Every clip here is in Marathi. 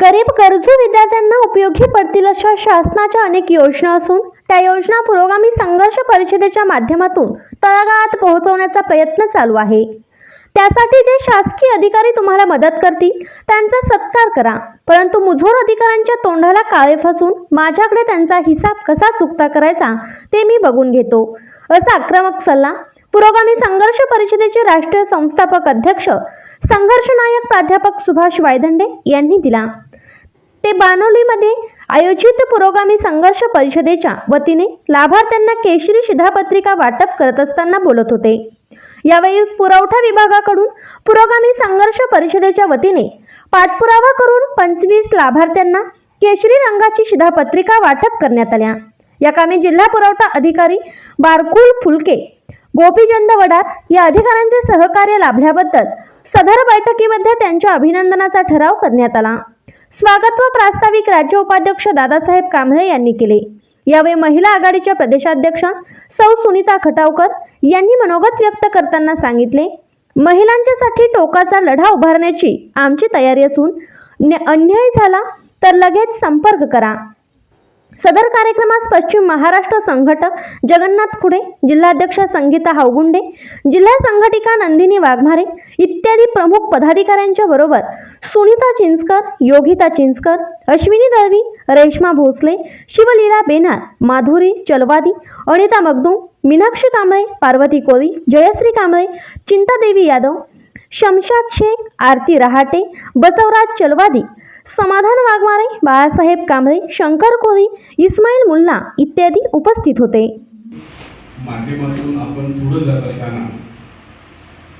गरीब गरजू विद्यार्थ्यांना उपयोगी पडतील अशा शासनाच्या अनेक योजना असून त्या योजना पुरोगामी संघर्ष परिषदेच्या माध्यमातून तळागाळात पोहोचवण्याचा प्रयत्न चालू आहे. त्यासाठी जे शासकीय अधिकारी तुम्हाला मदत करतील त्यांचा सत्कार करा. परंतु मुजोर अधिकाऱ्यांच्या तोंडाला काळे फसून माझ्याकडे त्यांचा हिसाब कसा चुकता करायचा ते मी बघून घेतो. असा आक्रमक सल्ला पुरोगामी संघर्ष परिषदेचे राष्ट्रीय संस्थापक अध्यक्ष संघर्षनायक प्राध्यापक सुभाष वायदंडे यांनी दिला. ते बानोलीमध्ये आयोजित पुरोगामी संघर्ष परिषदेच्या वतीने लाभार्थ्यांना केशरी शिधापत्रिका वाटप करत असताना बोलत होते. यावेळी पुरवठा विभागाकडून पुरोगामी संघर्ष परिषदेच्या वतीने पाठपुरावा करून पंचवीस लाभार्थ्यांना केशरी रंगाची शिधापत्रिका वाटप करण्यात आल्या. या कामी जिल्हा पुरवठा अधिकारी बारकुल फुलके गोपीचंद वडार या अधिकाऱ्यांचे सहकार्य लाभल्याबद्दल सदर बैठकीमध्ये त्यांच्या अभिनंदनाचा ठराव करण्यात आला. स्वागत व प्रास्ताविक राज्य उपाध्यक्ष दादासाहेब कांबळे यांनी केले. यावेळी महिला आघाडीच्या प्रदेशाध्यक्षा सौ सुनीता खटावकर यांनी मनोगत व्यक्त करताना सांगितले महिलांच्यासाठी टोकाचा लढा उभारण्याची आमची तयारी असून अन्याय झाला तर लगेच संपर्क करा. सदर कार्यक्रमास पश्चिम महाराष्ट्र संघटक जगन्नाथ खुडे जिल्हाध्यक्ष संगीता हावगुंडे जिल्हा संघटिका नंदिनी वाघमारे इत्यादी प्रमुख पदाधिकाऱ्यांच्या बरोबर सुनीता चिंचकर योगिता चिंचकर अश्विनी दळवी रेश्मा भोसले शिवलीला बेनार माधुरी चलवादी अनिता मगदूम मीनाक्षी कांबळे पार्वती कोळी जयश्री कांबळे चिंतादेवी यादव शमशाद शेख आरती रहाटे बसवराज चलवादी समाधान वाघमारे बाळासाहेब कांबळे शंकर कोळी इस्माईल मुल्ला इत्यादी उपस्थित होते. माध्यमातून आपण पुढे जात असताना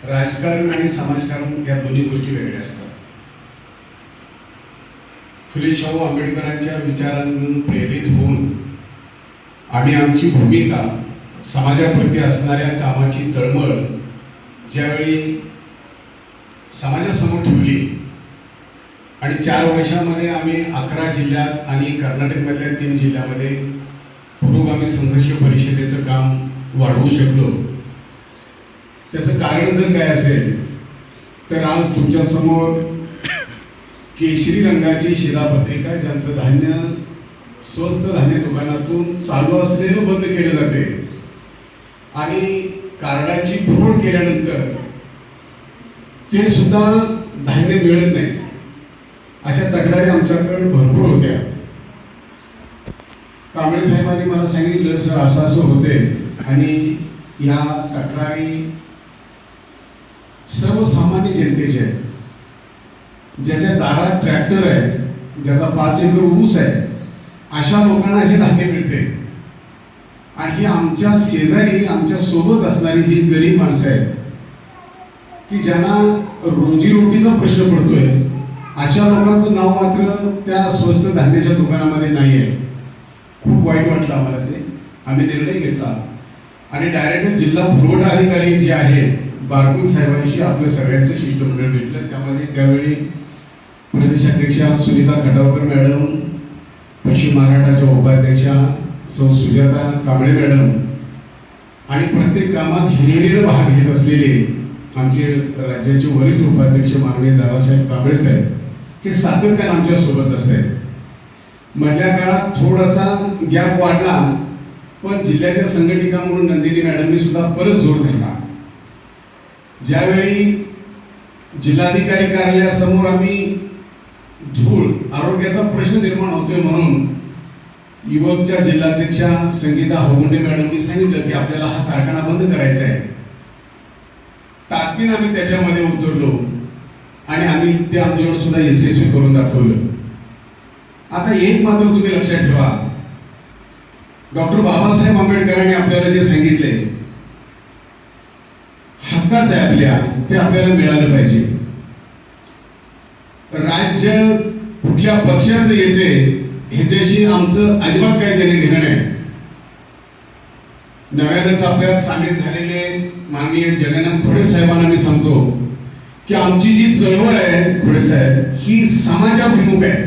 राजकारण आणि समाजकारण या दोन्ही गोष्टी वेगळ्या असतात. फुले शाहू आंबेडकरांच्या विचारांतून प्रेरित होऊन आम्ही आमची भूमिका समाजाप्रती असणाऱ्या कामाची तळमळ ज्यावेळी समाजासमोर ठेवली आणि चार वर्षामध्ये आम्ही अकरा जिल्ह्यात आणि कर्नाटकमधल्या तीन जिल्ह्यामध्ये पुरोगामी संघर्ष परिषदेचं काम वाढवू शकलो. त्याचं कारण जर काय असेल तर आज तुमच्यासमोर केशरी रंगाची शिलापत्रिका ज्यांचं धान्य स्वस्त धान्य दुकानातून चालू असलेलं बंद केलं जाते. आणि कार्डाची फोड केल्यानंतर ते सुद्धा धान्य मिळत नाही. तक्रारी आमच्याकडे भरपूर होत्या. कांबळे साहेबांनी मला सांगितलं सर असं असं होते आणि या तक्रारी सर्वसामान्य जनतेच्या आहेत ज्याच्या दारात ट्रॅक्टर आहे ज्याचा पाच एकर ऊस आहे अशा लोकांना हे धान्य मिळते आणि ही आमच्या शेजारी आमच्यासोबत असणारी जी गरीब माणसं आहेत की ज्यांना रोजीरोटीचा प्रश्न पडतोय अशा लोकांचं नाव मात्र त्या स्वस्त धान्याच्या दुकानामध्ये नाही आहे खूप वाईट वाटलं आम्हाला ते. आम्ही निर्णय घेतला. आणि डायरेक्ट जिल्हा पुरवठा अधिकारी जे आहेत बारकून साहेबांशी आपलं सगळ्यांचं शिष्टमंडळ भेटलं. त्यामध्ये त्यावेळी प्रदेशाध्यक्षा सुनीता खटावकर मॅडम पश्चिम महाराष्ट्राच्या उपाध्यक्षा सौ सुजाता कांबळे मॅडम आणि प्रत्येक कामात हिरिरीनं भाग घेत असलेले आमचे राज्याचे वरिष्ठ उपाध्यक्ष माननीय दादासाहेब कांबळे साहेब हे सातत्यानं आमच्यासोबत असतात मधल्या काळात थोडासा गॅप वाढला पण जिल्ह्याच्या संघटिका म्हणून नंदिनी मॅडमनी सुद्धा परत जोर धरला. ज्यावेळी जिल्हाधिकारी कार्यालयासमोर आम्ही धूळ आरोग्याचा प्रश्न निर्माण होतोय म्हणून युवकच्या जिल्हाध्यक्षा संगीता होगुंडे मॅडमनी सांगितलं की आपल्याला हा कारखाना बंद करायचा आहे. ताकदीनं आम्ही त्याच्यामध्ये उतरलो. आणि आम्ही ते आंदोलन सुद्धा यशस्वी करून दाखवलं. आता एक मात्र तुम्ही लक्षात ठेवा. डॉक्टर बाबासाहेब आंबेडकरांनी आपल्याला जे सांगितले हक्काच आहे आपल्या ते आपल्याला मिळालं पाहिजे. राज्य कुठल्या पक्षाचं येते ह्याच्याशी आमचं अजिबात काही देणे घेणं नाही. नव्यानंच आपल्यात सामील झालेले माननीय जगन्नाथ खोडे साहेबांना मी सांगतो की आमची जी चळवळ आहे खुळे साहेब ही समाजाभिमुख आहे.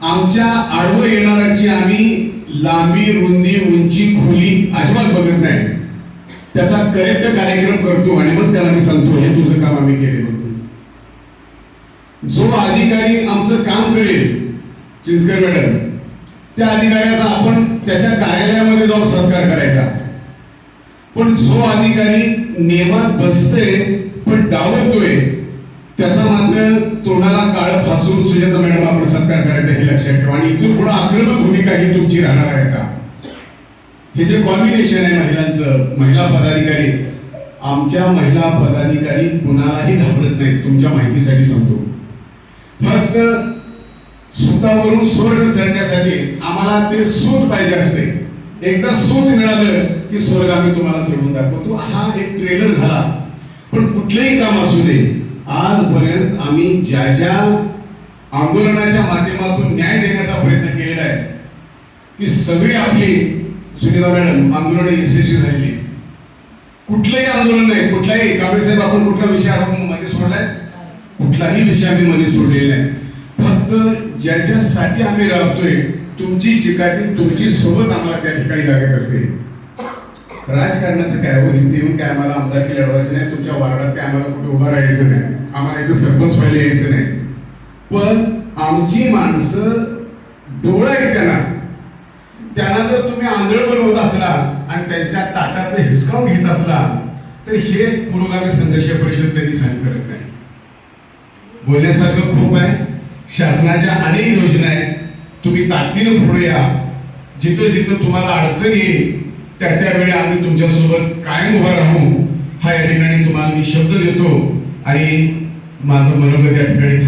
आमच्या आडवं येणाऱ्याची आम्ही लांबी रुंदी उंची खोली अजिबात बघत नाही. त्याचा करेक्ट कार्यक्रम करतो आणि मग त्याला मी सांगतो हे तुझं काम आम्ही केले बघतो जो अधिकारी आमचं काम करेल चिंचकर मॅडम त्या अधिकाऱ्याचा आपण त्याच्या कार्यालयामध्ये जाऊन सत्कार करायचा. पण जो अधिकारी नेमात बसते पण डावलतोय त्याचा मात्र तोंडाला काळ फासून सुजाता मॅडम आपण सत्कार करायचा हे लक्षात ठेवा. आणि इथून पुढे आक्रमक भूमिका ही तुमची राहणार आहे का? हे जे कॉम्बिनेशन आहे महिलांचं महिला पदाधिकारी आमच्या महिला पदाधिकारी कुणालाही घाबरत नाहीत तुमच्या माहितीसाठी सांगतो. फक्त सुतावरून स्वर्ग चढण्यासाठी आम्हाला ते सूत पाहिजे असते. एकदा सूत मिळालं की स्वर्ग आम्ही तुम्हाला चढवून दाखवतो. हा एक ट्रेलर झाला. कुठलेही काम असू दे आजपर्यंत आम्ही ज्या ज्या आंदोलनाच्या माध्यमातून न्याय देण्याचा प्रयत्न केलेला आहे ती सगळी आपली सुनीता मॅडम आंदोलन यशस्वी झालेली कुठलंही आंदोलन नाही कुठलाही कांबळे साहेब आपण कुठला विषय आपण मध्ये सोडलाय? कुठलाही विषय आम्ही मध्ये सोडलेला आहे फक्त ज्याच्यासाठी आम्ही राहतोय तुमची चिकाटी तुमची सोबत आम्हाला त्या ठिकाणी लागत असते. राजकारणाचं काय हो इथे येऊन काय आम्हाला आमदारकी लढवायचं नाही? तुमच्या वार्डात काय आम्हाला कुठे उभं राहायचं नाही? आम्हाला इथं सरपंच व्हायला यायचं नाही. पण आमची माणसं डोळा आहे त्यांना. त्यांना जर तुम्ही आंधळ बनवत असला आणि त्यांच्या ताटातले हिसकावून घेत असला तर हे पुरोगामी संघर्ष परिषद कधी सहन करत नाही. बोलण्यासारखं खूप आहे. शासनाच्या अनेक योजना आहेत. तुम्ही ताकदीनं पुढे या. जिथं जिथं तुम्हाला अडचण येईल त्या त्यावेळी आम्ही तुमच्यासोबत कायम उभा राहू हा या ठिकाणी तुम्हाला मी शब्द देतो आणि माझं मनोगत या ठिकाणी